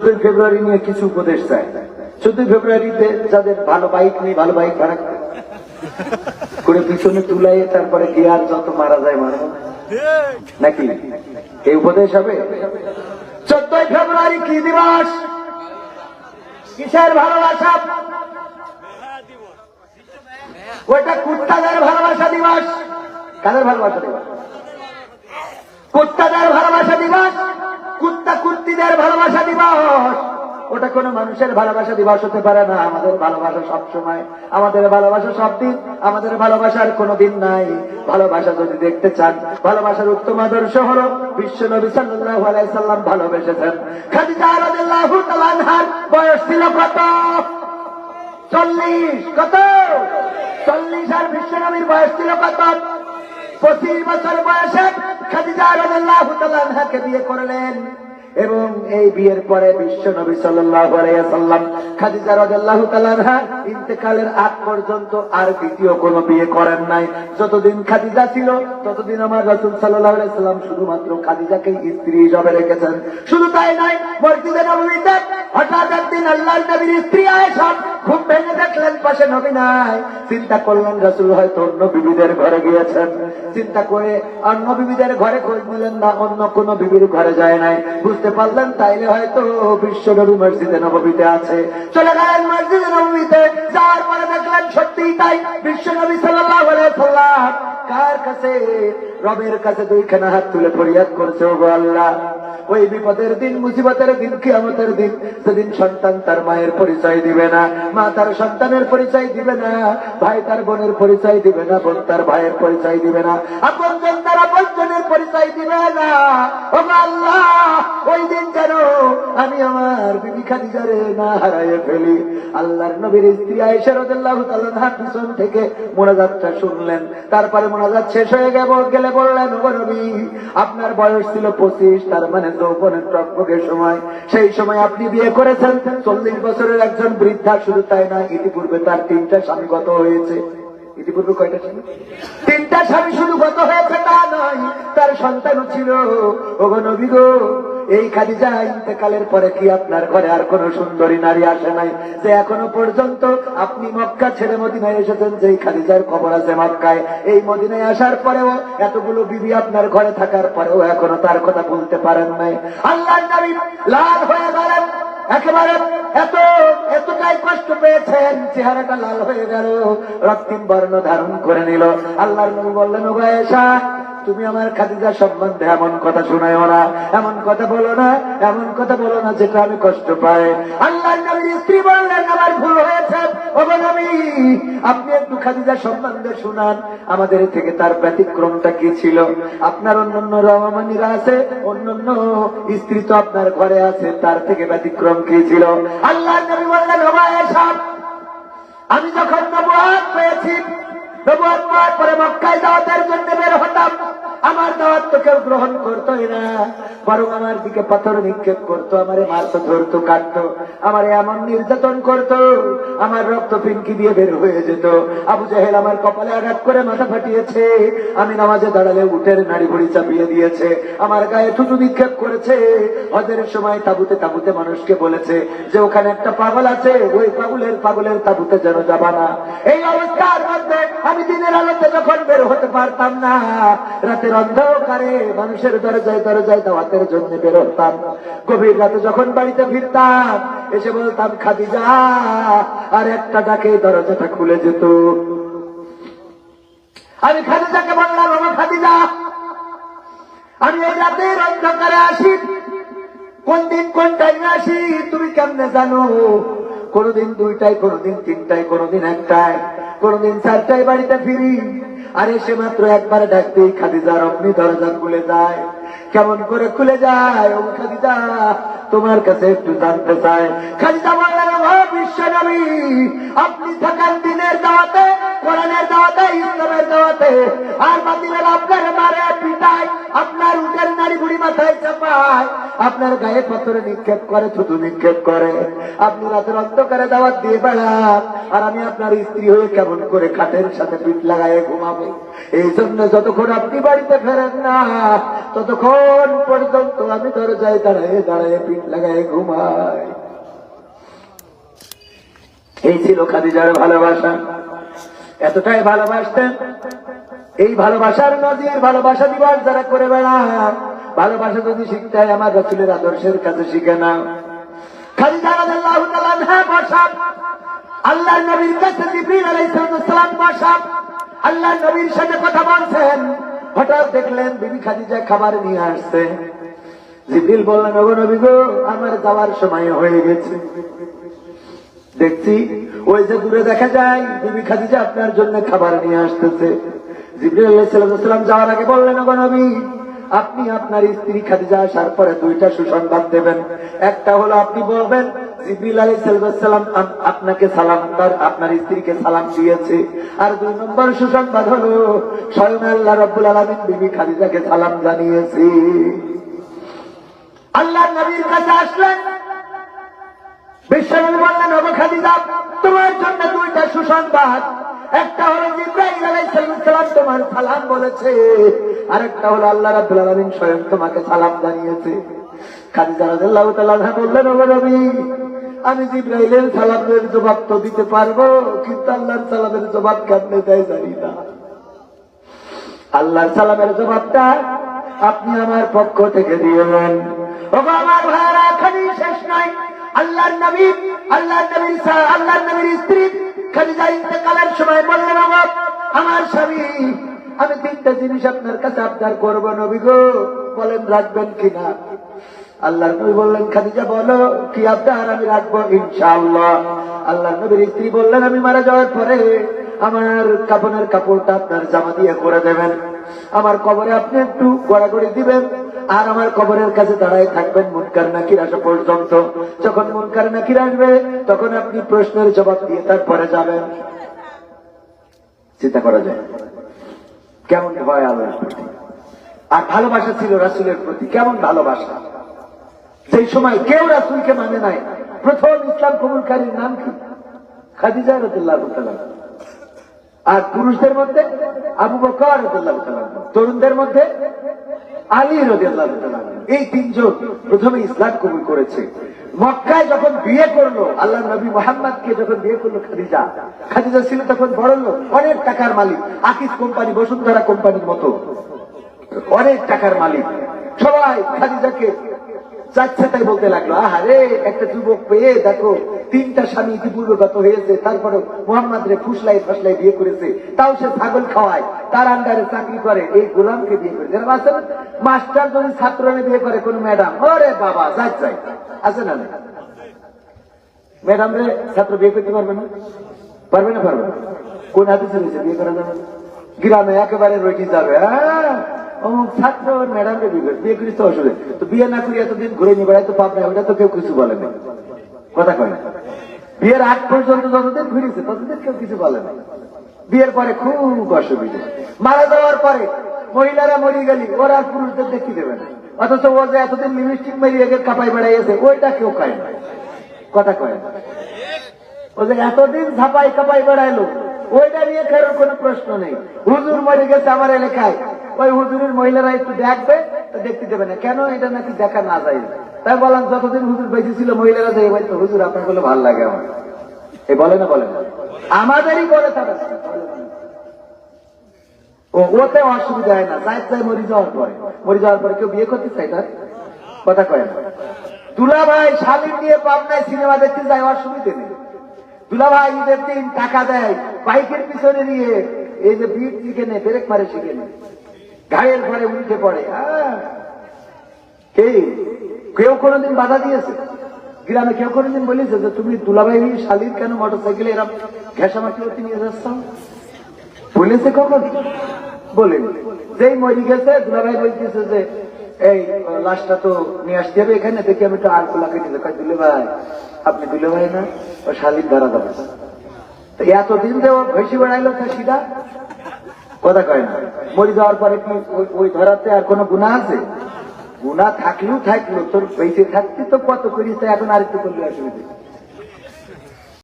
চোদ্দই ফেব্রুয়ারি নিয়ে কিছু উপদেশ চাই। চোদ্দই ফেব্রুয়ারিতে যাদের ভালো বাইক নেই, ভালো বাইক ভাড়া করে। পিছনে তুলাই তারপরে গিয়ার যত মারা যায় মারো নাকি? এই উপদেশ হবে? চোদ্দই ফেব্রুয়ারি কি দিবস? কিসের ভালোবাসা? ওইটা কুত্তাদের ভালোবাসা দিবস। কাদের ভালোবাসা দিবস? কুত্তাদের ভালোবাসা দিবস? কুত্তা কুত্তিদের ভালোবাসা দিবস। ওটা কোনো মানুষের ভালোবাসা দিবস হতে পারে না। আমাদের ভালোবাসা সব সময় আমাদের ভালোবাসা সব দিন আমাদের ভালোবাসার কোনো দিন নাই। ভালোবাসা যদি দেখতে চান, ভালোবাসার উত্তম আদর্শ হলো বিশ্ব নবী সাল্লাল্লাহু আলাইহি সাল্লাম ভালোবেসেছেন। বয়স ছিল কত? চল্লিশ। কত? চল্লিশ। আর বিশ্ব নবীর বয়স ছিল কত? পঁচিশ বছর বয়সে খাদিজা রাদিয়াল্লাহু তাআলা আনহাকে বিয়ে করলেন। এবং এই বিয়ের পরে বিশ্ব নবী সাল্লাম খাদিজা রাদিয়াল্লাহু তাআলা ইন্তেকালের আগ পর্যন্ত আর দ্বিতীয় কোনো বিয়ে করেন নাই। যতদিন খাদিজা ছিল, ততদিন আমার রসুল সাল্লাহ সাল্লাম শুধুমাত্র খাদিজাকে স্ত্রী হিসাবে রেখেছেন। শুধু তাই নাই মসজিদে হঠাৎ একদিন আল্লাহ নবীর স্ত্রী আয়েশা ঘুম ভেঙে দেখলেন পাশে নবী নাই। চিন্তা করলেন রসুল হয়তো অন্য বিবিদের ঘরে গিয়েছেন। চিন্তা করে অন্য বিবিদের ঘরে খোঁজ নিলেন না, অন্য কোন বিবির ঘরে যায় নাই। বুঝতে পারলেন তাইলে হয়তো বিশ্ব নবী মসজিদে নবমীতে আছে। চলে গেলেন মসজিদে নবমীতে যাওয়ার পরে দেখলেন সত্যিই তাই বিশ্ব নবী সাল্লাহ সাল্লাম কার কাছে? রবের কাছে দুইখানা হাত তুলে ফরিয়াদ করছে ও আল্লাহ। ওই বিপদের দিন, মুসিবতের দিন, কিয়ামতের দিন, সেদিন সন্তান তার মায়ের পরিচয় দিবে না। মা তার সন্তানের পরিচয় দিবে না। ভাই তার বোনের পরিচয় দিবে না। বোন তার ভাইয়ের পরিচয় দিবে না। আপনজন তার আপনজনের পরিচয় দিবে না। ও আল্লাহ, ওই দিন যেন আমি আমার বিবি খাদিজারে না হারাইয়ে ফেলি। আল্লাহর নবীর স্ত্রী আয়েশা রাদিয়াল্লাহু তাআলা পিছন থেকে মোনাজাতটা শুনলেন। তারপরে মোনাজাত শেষ হয়ে গেল গেলে বললেন ও নবী, আপনার বয়স ছিল পঁচিশ, তার মানে যৌবনের টকবকের সময়। সেই সময় আপনি বিয়ে করেছেন। চল্লিশ বছরের একজন বৃদ্ধা, শুধু তাই না ইতিপূর্বে তার তিনটা স্বামী গত হয়েছে। ইতিপূর্বে কয়টা স্বামী? তিনটা স্বামী শুধু গত হয়েছে তা নয় তার সন্তানও ছিল। ওগো নবী গো, এই খাদিজা ইন্তেকালের পরে কি আপনার ঘরে আর কোন সুন্দরী নারী আসে নাই? যে এখনও পর্যন্ত আপনি মক্কা ছেড়ে মদিনায় এসেছেন, যেই খাদিজার খবর আছে মক্কায়। এই মদিনায় আসার পরেও এতগুলো বিবি আপনার ঘরে থাকার পরেও এখনও তার কথা বলতে পারেন নাই। আল্লাহ লাল হয়ে গেলেন। একেবারে এত, এতটাই কষ্ট পেয়েছেন, চেহারাটা লাল হয়ে গেল, রক্তিম বর্ণ ধারণ করে নিল। আল্লাহর বললেন ও গায়েশা তুমি আমার খাদিজা সম্বন্ধে এমন কথা শোনায়ও না, এমন কথা বলো না, এমন কথা বলো না যেটা আমি কষ্ট পাই। আল্লাহ নবীর স্ত্রী বললেন, আমার ভুল হয়েছে। আপনি একটু খাদিজা সম্বন্ধে শুনান। আমাদের থেকে তার ব্যতিক্রমটা কি ছিল? আপনার অন্যান্য রমামানিরা আছে, অন্যান্য স্ত্রী তো আপনার ঘরে আছে, তার থেকে ব্যতিক্রম কি ছিল? আল্লাহ নবী বললেন আমি যখন নবুয়াত পেয়েছি নবুয়াত পাওয়ার পরে মক্কায় দাওয়াতের জন্য বের হতাম। আমার দাওয়াত তো কেউ গ্রহণ করতোই না। বরং আমার দিকে পাথর নিক্ষেপ করতো, আমারে মারতো, ধরতো, কাটতো, আমার এমন নির্যাতন করতো, আমার রক্ত পিঙ্কি দিয়ে বের হয়ে যেত। আবু জাহেল আমার কপালে আঘাত করে মাথা ফাটিয়েছে, আমি নামাজে দাঁড়ালে উঠের নাড়ি ভুড়ি চাপিয়ে দিয়েছে, আমার গায়ে থুতু নিক্ষেপ করেছে। হজের সময় তাবুতে তাবুতে মানুষকে বলেছে যে, ওখানে একটা পাগল আছে, ওই পাগলের পাগলের তাবুতে যেন যাবা না। এই অবস্থার মধ্যে আমি দিনের আলোতে যখন বের হতে পারতাম না, রাতের অন্ধকারে মানুষের দরজায় দরজায় দাওয়াতের জন্য বের হতাম গভীর রাতে যখন বাড়িতে ফিরতাম, এসে বলতাম, খাদিজা, আর একটা ডাকে দরজাটা খুলে যেত। আমি খাদিজাকে বললাম আমার খাদিজা, আমি এই রাতের অন্ধকারে আসি। কোন দিন কোন টাইমে আসি, তুমি কেমনে জানো? কোনদিন দুইটায়, কোনদিন তিনটায়, কোনদিন একটায়, কোনদিন চারটায় বাড়িতে ফিরি। আর এসে মাত্র একবার ডাকতেই খাদিজার অমনি দরজা খুলে যায়। কেমন করে খুলে যায়? ও খাদিজা, তোমার কাছে একটু জানতে চাই। খাদিজা বললেন, "ও বিশ্ব নবী, আপনি থাকার দিনের দাওয়াতে, কোরআনের দাওয়াতে, ইসলামের দাওয়াতে, আর বাতিলের আপনার মারে মাথায় চাপায়, আপনার গায়ে পাথরে নিক্ষেপ করে থুতু নিক্ষেপ করে। আপনি রাতের অন্ধকারে দাওয়াত দিয়ে বেড়ান, আর আমি আপনার স্ত্রী হয়ে কেমন করে খাটের সাথে পিঠ লাগায় ঘুমাবো? এই জন্য যতক্ষণ আপনি বাড়িতে ফেরেন না, ততক্ষণ পর্যন্ত আমি দরজায় দাঁড়ায় দাঁড়ায় পিঠ লাগায় ঘুমাই। এই ছিল খাদিজার ভালোবাসা। এতটাই ভালোবাসতেন। এই ভালোবাসার নদীর ভালোবাসা দিবস যারা করে বেড়ান ভালোবাসা যদি শিখতে হয় আমার রসুলের আদর্শের কাছে শিখে না আল্লাহ নবীর কাছে আল্লাহ নবীর সাথে কথা বলছেন। হঠাৎ দেখলেন বিবি খাদিজা খাবার নিয়ে আসছে। জিবরিল বললেন, ওগো নবী গো, আমার যাওয়ার সময় হয়ে গেছে। দেখছি, ওই যে দূরে দেখা যায়, বিবি খাদিজা আপনার জন্য খাবার নিয়ে আসতেছে। জিবরিল আলাইহিসসালাম যাওয়ার আগে বললেন, ওগো নবী আপনি আপনার স্ত্রী খাদিজা আসার পরে দুইটা সুসংবাদ দেবেন। একটা হলো আপনি বলবেন আপনাকে সালাম তার আপনার স্ত্রীকে সালাম দিয়েছে। আর দুই নম্বর সুসংবাদ হলো, স্বয়ং আল্লাহ রব্বুল আলামিন বিবি খাদিজাকে সালাম জানিয়েছে। আল্লাহ নবীর কাছে আসলেন। বিশ্বনবী বললেন খাদিজা, তোমার জন্য দুইটা সুসংবাদ। একটা হলো জিব্রাইল আলাইহিস সালাম তোমার সালাম বলেছে। আরেকটা হলো আল্লাহ রাব্বুল আলামিন স্বয়ং তোমাকে সালাম জানিয়েছে। খাদিজা রাদিয়াল্লাহু তাআলা বললেন, ওগো নবী, আমি জিব্রাইলের সালামের জবাব তো দিতে পারব, কিন্তু আল্লাহর সালামের জবাব কেমনে দেয় জানি না। আল্লাহর সালামের জবাবটা আপনি আমার পক্ষ থেকে দিয়েলেন আমার ভাইরা খালি শেষ নয়। আল্লাহর নবী আল্লাহর নবীর আল্লাহর নবীর স্ত্রী খালিজা ইন্তেকালের সময় বললেন আমার স্বামী, আমি তিনটা জিনিস আপনার কাছে আবদার করব নবী গো। বলেন, রাখবেন কিনা? আল্লাহর নবী বললেন, খাদিজা, বলো, কি আবদার আমি রাখব? ইনশাআল্লাহ। আল্লাহ নবীর স্ত্রী বললেন, আমি মারা যাওয়ার পরে আমার কাপনের কাপড়টা আপনার জামা দিয়ে করে দেবেন। আমার কবরে আপনি একটু গড়াগড়ি দিবেন। আর আমার কবরের কাছে দাঁড়ায় থাকবেন মুনকার নাকির আসা পর্যন্ত। যখন মুনকার নাকির আসবে, তখন আপনি প্রশ্নের জবাব দিয়ে তারপরে যাবেন। চিন্তা করা যায়। কেমন ভয় প্রতি আর ভালোবাসা ছিল রাসুলের প্রতি, কেমন ভালোবাসা? সেই সময় কেউ রাসুলকে মানে নাই। প্রথম ইসলাম কবুলকারীর নাম কি? খাদিজা রতুল্লাহ আর পুরুষদের মধ্যে আবু বকর রতুল্লাহ তরুণদের মধ্যে আলী রদিয়াল্লাহ এই তিনজন প্রথমে ইসলাম কবুল করেছে। মক্কায় যখন বিয়ে করল আল্লাহ নবী মোহাম্মদকে যখন বিয়ে করল খাদিজা। খাদিজা ছিল তখন বড় লোক, অনেক টাকার মালিক। আকিস কোম্পানি, বসুন্ধরা কোম্পানির মতো। অনেক টাকার মালিক। সবাই খাদিজাকে যাচ্ছে তাই বলতে লাগল, আহারে, একটা যুবক পেয়ে দেখো, তিনটা স্বামী ইতিপূর্বে গত হয়েছে, তারপরে মোহাম্মদ রে ফুসলাই ফাসলাই বিয়ে করেছে, তাও সে ছাগল খাওয়ায়, তার আন্ডারে চাকরি করে, এই গোলামকে বিয়ে করে। যারা আছে মাস্টার যদি ছাত্র বিয়ে করে কোন ম্যাডাম, ওরে বাবা যাই যাই আছে না ম্যাডাম রে ছাত্র বিয়ে করতে পারবে না? পারবে না পারবে না। কোন হাতে চলেছে বিয়ে করা যাবে? গ্রামে একেবারে রইটি যাবে হ্যাঁ? অমুক ছাত্র ওর ম্যাডাম বিয়ে করে বিয়ে করিস তো অসুবিধা তো বিয়ে না করি এতদিন ঘুরে নিয়ে বেড়াই তো পাপ নাই ওটা তো কেউ কিছু বলে না। কথা কয় না। বিয়ের আগ পর্যন্ত যতদিন ঘুরেছে, ততদিন কেউ কিছু বলে না। বিয়ের পরে খুব অসুবিধা। মারা যাওয়ার পরে মহিলারা মরি গেলি, ওরা আর পুরুষদের দেখতে দেবে না। অথচ ও যে এতদিন লিপস্টিক মেরিয়ে গেলে কাপাই বেড়াইছে ওইটা কেউ খায় না। কথা কয় না। ও যে এতদিন ঝাপাই কাপাই বেড়াইলো, ওইটা নিয়ে কারোর কোনো প্রশ্ন নেই। হুজুর মরে গেছে আমার এলাকায় ওই হুজুরের মহিলারা একটু দেখবে দেখতে দেবে না। কেন? এটা নাকি দেখা না যায়। তাই বললাম, যতদিন হুজুর বেঁচে ছিল মহিলারা যাই বলতো হুজুর আপনার বলে ভালো লাগে আমার। এ বলে না বলে না। আমাদেরই বলে তারা ওতে অসুবিধা হয় না। চাই চাই মরি যাওয়ার পরে। মরি যাওয়ার পরে কেউ বিয়ে করতে চাই তার? কথা কয় না। দুলা ভাই শালির নিয়ে পাবনায় সিনেমা দেখতে যায়, অসুবিধে নেই। দুলা ভাই ঈদের দিন টাকা দেয়, বাইকের পিছনে নিয়ে। এই যে বিট শিখে নেয়, ব্রেক মারে শিখে নেয়। ঘায়ের ঘরে উঠে পড়ে হ্যাঁ। কে কেউ কোনোদিন বাধা দিয়েছে? গ্রামে কেউ কোনোদিন বলেছে যে, তুমি দুলাভাই শালির কেন মোটর সাইকেলে এরকম ঘেঁষামাটি অতি নিয়ে যাচ্ছ? বলেছে কখন? বলেন। যেই মরি গেছে, দুলাভাই বলতেছে যে, এই, লাশটা তো নিয়ে আসতে হবে এখানে, দেখি আমি একটু আর খোলাকে নিলে কয় দিলে ভাই আপনি দিলে ভাই না, ও ধরা যাবে তো এতদিন যে ভেসে বেড়াইলো তো সিধা কথা কয় না। মরি যাওয়ার পরে কি ওই- ধরাতে আর কোনো গুণা আছে? গুণা থাকলেও থাকল, তোর বেঁচে থাকতে তো কত করিস এখন এখন আরেকটু করলে অসুবিধা